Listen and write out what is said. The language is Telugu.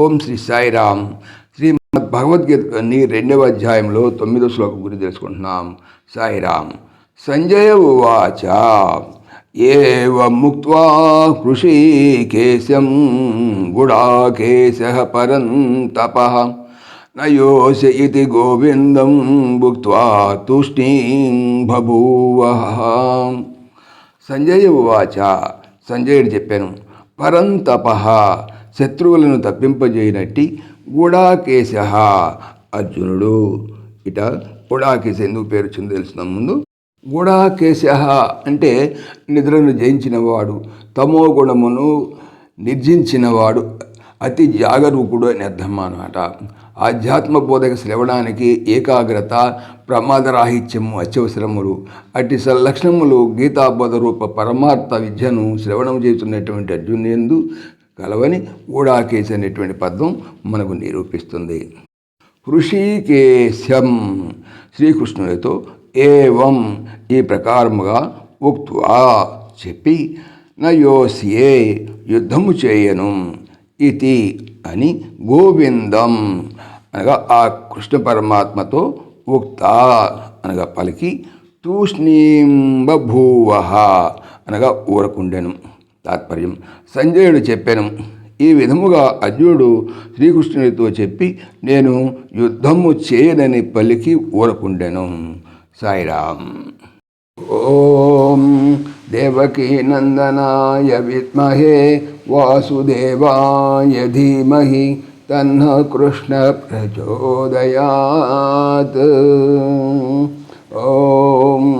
ఓం శ్రీ సాయిరామ్. శ్రీమద్ భగవద్గీతని రెండవ అధ్యాయంలో తొమ్మిదో శ్లోకం గురించి తెలుసుకుంటున్నాం. సాయిరామ్. సంజయ ఉవాచ. ఏవ ముక్త్వా కృషికేశం గుడాకేశ పరంతప. నయోశ ఇది గోవిందం భుక్త్వా తూష్ణీం బభూవ. సంజయ ఉవాచ. సంజయుడు చెప్పాను. పరంతప. శత్రువులను తప్పింపజేయనట్టి గూడాకేశ అర్జునుడు. ఇట గుడాకేశ ఎందుకు పేరు వచ్చిందో తెలిసిన ముందు. గుడాకేశ అంటే నిద్రను జయించినవాడు తమో గుణమును నిర్జించినవాడు అతి జాగరూకుడు అని అర్థం అన్నమాట. ఆధ్యాత్మ బోధక శ్రవణానికి ఏకాగ్రత ప్రమాదరాహిత్యము అత్యవసరములు. అట్టి సల్లక్షణములు గీతాబోధ రూప పరమార్థ విద్యను శ్రవణం చేస్తున్నటువంటి అర్జునేందు కలవని ఊడాకేశ అనేటువంటి పదం మనకు నిరూపిస్తుంది. హృషికేశం శ్రీకృష్ణుడితో ఏవం ఈ ప్రకారముగా ఉక్వా చెప్పి నయోసియే యుద్ధము చేయను ఇది అని గోవిందం అనగా ఆ కృష్ణ పరమాత్మతో ఉక్త అనగా పలికి తూష్ణీంబభూవ అనగా ఊరకుండెను. తాత్పర్యం. సంజయుడు చెప్పాను ఈ విధముగా అర్జునుడు శ్రీకృష్ణుడితో చెప్పి నేను యుద్ధము చేయనని పలికి ఊరకుండెను. సాయిరామ్. ఓం దేవకీ నందనాయ విద్మహే వాసుదేవాయ ధీమహి తన్న కృష్ణ ప్రచోదయాత్. ఓం